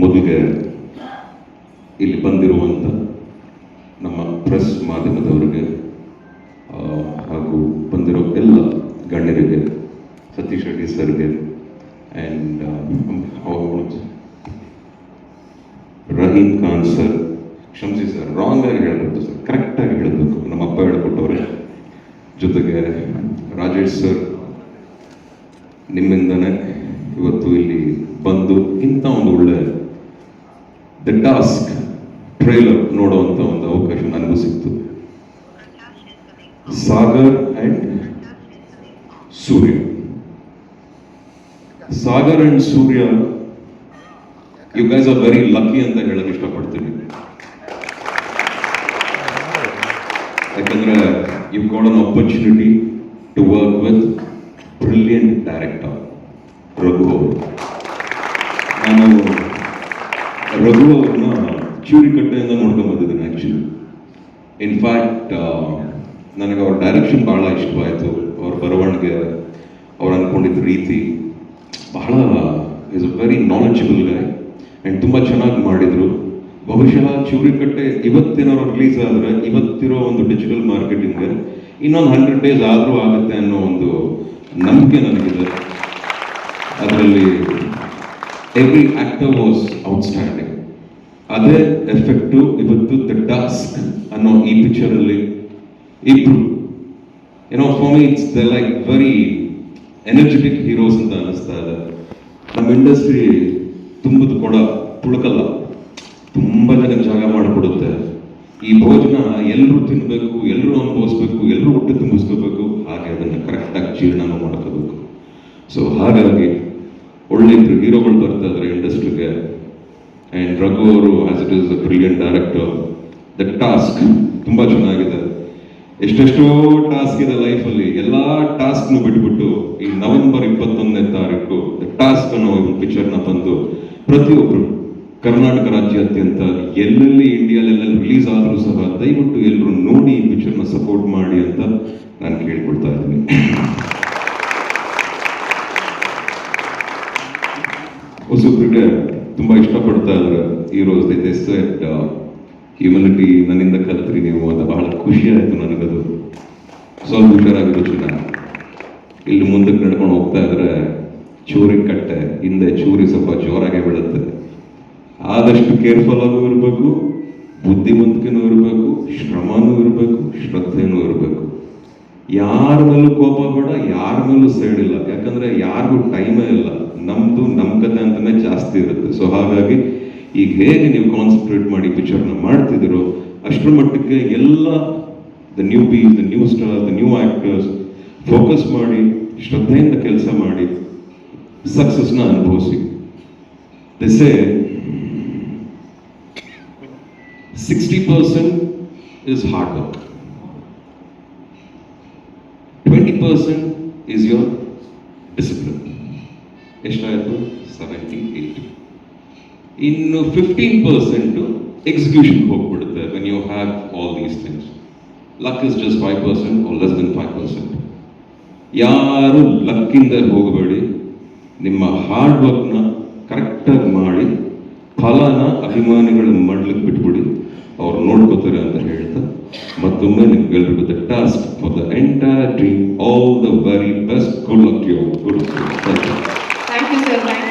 ಮೊದಲಿಗೆ ಇಲ್ಲಿ ಬಂದಿರುವಂಥ ನಮ್ಮ ಪ್ರೆಸ್ ಮಾಧ್ಯಮದವರಿಗೆ ಹಾಗೂ ಬಂದಿರೋ ಎಲ್ಲ ಗಣ್ಯರಿಗೆ, ಸತೀಶ್ ರೆಡ್ಡಿ ಸರ್ಗೆ ಆ್ಯಂಡ್ ರಹೀಮ್ ಖಾನ್ ಸರ್, ಕ್ಷಮಿಸಿ ಸರ್ ರಾಂಗ್ ಆಗಿ ಹೇಳಬೇಕು ಸರ್ ಕರೆಕ್ಟಾಗಿ ಹೇಳಬೇಕು, ನಮ್ಮ ಅಪ್ಪ ಹೇಳ್ಕೊಟ್ಟವ್ರೆ. ಜೊತೆಗೆ ರಾಜೇಶ್ ಸರ್, ನಿಮ್ಮಿಂದನೇ ಇವತ್ತು ಇಲ್ಲಿ ಬಂದು ಇಂಥ ದ ಟಾಸ್ಕ್ ಟ್ರೈಲರ್ ನೋಡುವಂಥ ಒಂದು ಅವಕಾಶ ನನಗೂ ಸಿಕ್ತು. Sagar and Surya. Sagar and Surya you guys are very lucky ಅಂತ ಹೇಳಕ್ ಇಷ್ಟಪಡ್ತೀನಿ. ಯಾಕಂದ್ರೆ you got an opportunity to work with brilliant director Raghu ಅವರು. ರಘು ಅವ್ರನ್ನ ಚೂರಿಕಟ್ಟೆಯಿಂದ ನೋಡ್ಕೊಂಡ್ ಬಂದಿದ್ದೀನಿ ಆ್ಯಕ್ಚುಲಿ ಇನ್ಫ್ಯಾಕ್ಟ್ ನನಗೆ ಅವ್ರ ಡೈರೆಕ್ಷನ್ ಭಾಳ ಇಷ್ಟವಾಯಿತು. ಅವ್ರ ಬರವಣಿಗೆ, ಅವ್ರು ಅಂದ್ಕೊಂಡಿದ್ದ ರೀತಿ. ಬಹಳ is a very knowledgeable guy and ತುಂಬ ಚೆನ್ನಾಗಿ ಮಾಡಿದರು. ಬಹುಶಃ ಚೂರಿಕಟ್ಟೆ ಇವತ್ತೇನೋ ರಿಲೀಸ್ ಆದರೆ ಇವತ್ತಿರೋ ಒಂದು ಡಿಜಿಟಲ್ ಮಾರ್ಕೆಟಿಂಗ್ ಇನ್ನೊಂದು ಹಂಡ್ರೆಡ್ ಡೇಸ್ ಆದರೂ ಆಗುತ್ತೆ ಅನ್ನೋ ಒಂದು ನಂಬಿಕೆ ನನಗಿದೆ. ಅದರಲ್ಲಿ ಎವ್ರಿ ಆಕ್ಟರ್ ವಾಸ್ ಔಟ್ಸ್ಟ್ಯಾಂಡಿಂಗ್ ಅದೇ ಎಫೆಕ್ಟು ಇವತ್ತು ದ ಟಾಸ್ಕ್ ಅನ್ನೋ ಈ ಪಿಕ್ಚರ್ ಅಲ್ಲಿ ಇಬ್ರು ಏನೋ for me it's the like very energetic heroes ಅಂತ ಅನ್ನಿಸ್ತಾ ಇದೆ. ನಮ್ಮ ಇಂಡಸ್ಟ್ರಿ ತುಂಬುದು ಕೊಡ ತುಳುಕಲ್ಲ ತುಂಬ ಜನ ಜಾಗ ಮಾಡಿಕೊಡುತ್ತೆ. ಈ ಭೋಜನ ಎಲ್ಲರೂ ತಿನ್ನಬೇಕು ಎಲ್ಲರೂ ಅನುಭವಿಸ್ಬೇಕು ಎಲ್ಲರೂ ಹೊಟ್ಟೆ ತುಂಬಿಸ್ಕೋಬೇಕು, ಹಾಗೆ ಅದನ್ನ ಕರೆಕ್ಟಾಗಿ ಜೀರ್ಣ ಮಾಡ್ಕೋಬೇಕು. ಸೊ ಹಾಗಾಗಿ ಒಳ್ಳೆ ಹೀರೋಗಳು ಬರ್ತಾ ಇದ್ದಾರೆ ಇಂಡಸ್ಟ್ರಿಗೆ ಆ್ಯಂಡ್ ರಘು ಅವರು as it is a brilliant director the task ತುಂಬ ಚೆನ್ನಾಗಿದೆ. ಎಷ್ಟೆಷ್ಟೋ ಟಾಸ್ಕ್ ಇದೆ ಲೈಫಲ್ಲಿ ಎಲ್ಲ ಟಾಸ್ಕ್ನು ಬಿಟ್ಬಿಟ್ಟು ಈ ನವೆಂಬರ್ ಇಪ್ಪತ್ತೊಂದನೇ ತಾರೀಕು ದ ಟಾಸ್ಕ್ ಅನ್ನೋ ಒಂದು ಪಿಕ್ಚರ್ನ ತಂದು ಪ್ರತಿಯೊಬ್ಬರು ಕರ್ನಾಟಕ ರಾಜ್ಯಾದ್ಯಂತ ಎಲ್ಲೆಲ್ಲಿ ಇಂಡಿಯಾಲೆಲ್ಲ ರಿಲೀಸ್ ಆದರೂ ಸಹ ದಯವಿಟ್ಟು ಎಲ್ಲರೂ ನೋಡಿ ಈ ಪಿಕ್ಚರ್ನ ಸಪೋರ್ಟ್ ಮಾಡಿ ಅಂತ ನಾನು ಕೇಳ್ಕೊಳ್ತಾ ಇದ್ದೀನಿ. ಹೊಸಬ್ರಿಗೆ ತುಂಬಾ ಇಷ್ಟಪಡ್ತಾ ಇದ್ದಾರೆ ಹೀರೋಸ್ ದಿಸ್ ಎಟ್ ಹ್ಯೂಮನಿಟಿ ನನ್ನಿಂದ ಕಲಿತ್ರಿ ನೀವು. ಅಂತ ಬಹಳ ಖುಷಿ ಆಯ್ತು ನನಗದು. ಸ್ವಲ್ಪ ಹುಷಾರಾಗಿರೋ ಚಿನ್ನ ಇಲ್ಲಿ ಮುಂದಕ್ಕೆ ನಡ್ಕೊಂಡು ಹೋಗ್ತಾ ಇದ್ರೆ ಚೂರಿ ಕಟ್ಟೆ, ಹಿಂದೆ ಚೂರಿ ಸ್ವಲ್ಪ ಜೋರಾಗೆ ಬೀಳುತ್ತೆ. ಆದಷ್ಟು ಕೇರ್ಫುಲ್ ಆಗೂ ಇರಬೇಕು, ಬುದ್ಧಿವಂತಿಕೆನೂ ಇರಬೇಕು, ಶ್ರಮನೂ ಇರಬೇಕು, ಶ್ರದ್ಧೆನೂ ಯಾರ ಮೇಲೂ ಕೋಪ ಬೇಡ ಯಾರ ಮೇಲೂ ಸೈಡ್ ಇಲ್ಲ. ಯಾಕಂದ್ರೆ ಯಾರಿಗೂ ಟೈಮೇ ಇಲ್ಲ. ನಮ್ದು ನಮ್ ಕತೆ ಅಂತಾನೆ ಜಾಸ್ತಿ ಇರುತ್ತೆ. ಸೊ ಹಾಗಾಗಿ ಈಗ ಹೇಗೆ ನೀವು ಕಾನ್ಸಂಟ್ರೇಟ್ ಮಾಡಿ ಪಿಕ್ಚರ್ನ ಮಾಡ್ತಿದ್ದೀರೋ, ಅಷ್ಟರ ಮಟ್ಟಕ್ಕೆ ಎಲ್ಲ the new be the new star the new actors focus ಮಾಡಿ, ಶ್ರದ್ಧೆಯಿಂದ ಕೆಲಸ ಮಾಡಿ ಸಕ್ಸಸ್ನ ಅನುಭವಿಸಿ. This sixty percent is hard work percent is your discipline ಎಷ್ಟಾಯಿತು ಸೆವೆಂಟಿ ಏಯ್ಟಿ ಇನ್ನು ಫಿಫ್ಟೀನ್ ಪರ್ಸೆಂಟು ಎಕ್ಸಿಕ್ಯೂಷನ್ ಹೋಗ್ಬಿಡುತ್ತೆ when you have all these things luck is just five percent or less then five percent ಯಾರು ಲಕ್ಕಿಂದ ಹೋಗಬೇಡಿ. ನಿಮ್ಮ hard ವರ್ಕ್ನ ಕರೆಕ್ಟಾಗಿ ಮಾಡಿ, ಫಲನ ಅಭಿಮಾನಿಗಳ ಮಾಡ್ಲಿಕ್ಕೆ ಬಿಟ್ಬಿಡಿ. ಅವ್ರು ನೋಡ್ಕೋತಾರೆ ಅಂತ ಹೇಳ್ತಾ Madhumelik will be the task for the entire team, all the very best. Good luck to you. Thank you. Sir.